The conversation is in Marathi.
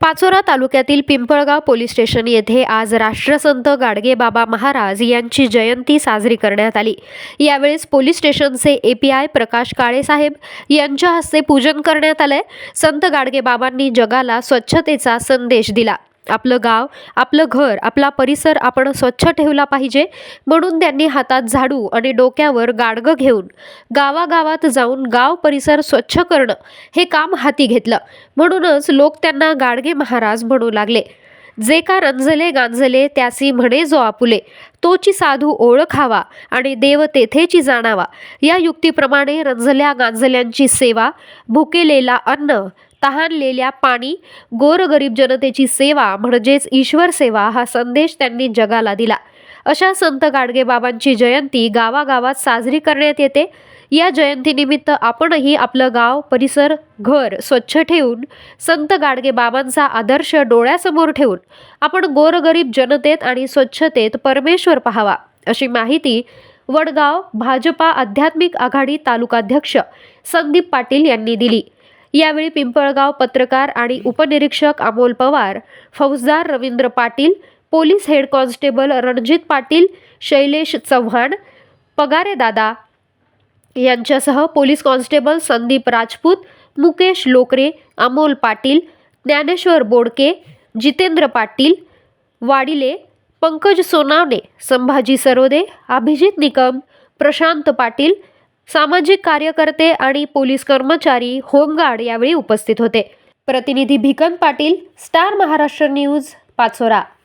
पाचोरा तालुक्यातील पिंपळगाव पोलीस स्टेशन येथे आज राष्ट्रसंत गाडगेबाबा महाराज यांची जयंती साजरी करण्यात आली. यावेळेस पोलीस स्टेशनचे ए पी आय प्रकाश काळेसाहेब यांच्या हस्ते पूजन करण्यात आलंय. संत गाडगेबाबांनी जगाला स्वच्छतेचा संदेश दिला. आपलं गाव आपलं घर आपला परिसर आपण स्वच्छ ठेवला पाहिजे म्हणून त्यांनी हातात झाडू आणि डोक्यावर गाडगं घेऊन गावागावात जाऊन गाव परिसर स्वच्छ करणं हे काम हाती घेतलं. म्हणूनच लोक त्यांना गाडगे महाराज म्हणू लागले. जे का रंजले गांजले त्यासी म्हणे जो आपुले तोची साधू ओळखावा आणि देव तेथेची जाणावा. या युक्तीप्रमाणे रंजल्या गांजल्यांची सेवा भुकेलेला अन्न तहानलेल्या पाणी गोरगरीब जनतेची सेवा म्हणजेच ईश्वर सेवा हा संदेश त्यांनी जगाला दिला. अशा संत गाडगे बाबांची जयंती गावागावात साजरी करण्यात येते. या जयंतीनिमित्त आपणही आपलं गाव परिसर घर स्वच्छ ठेवून संत गाडगे बाबांचा आदर्श डोळ्यासमोर ठेवून आपण गोरगरीब जनतेत आणि स्वच्छतेत परमेश्वर पाहावा अशी माहिती वडगाव भाजपा आध्यात्मिक आघाडी तालुकाध्यक्ष संदीप पाटील यांनी दिली. यावेळी पिंपळगाव पत्रकार आणि उपनिरीक्षक अमोल पवार फौजदार Ravindra Patil police head constable Ranjit Patil Shailesh Chavan पगारेदादा यांच्यासह पोलीस कॉन्स्टेबल संदीप राजपूत मुकेश लोकरे अमोल पाटील ज्ञानेश्वर बोडके जितेंद्र पाटील वाडिले पंकज सोनावणे संभाजी सरोदे अभिजित निकम प्रशांत पाटील सामाजिक कार्यकर्ते आणि पोलीस कर्मचारी होमगार्ड यावेळी उपस्थित होते. प्रतिनिधी भिकन पाटील स्टार महाराष्ट्र न्यूज पाचोरा.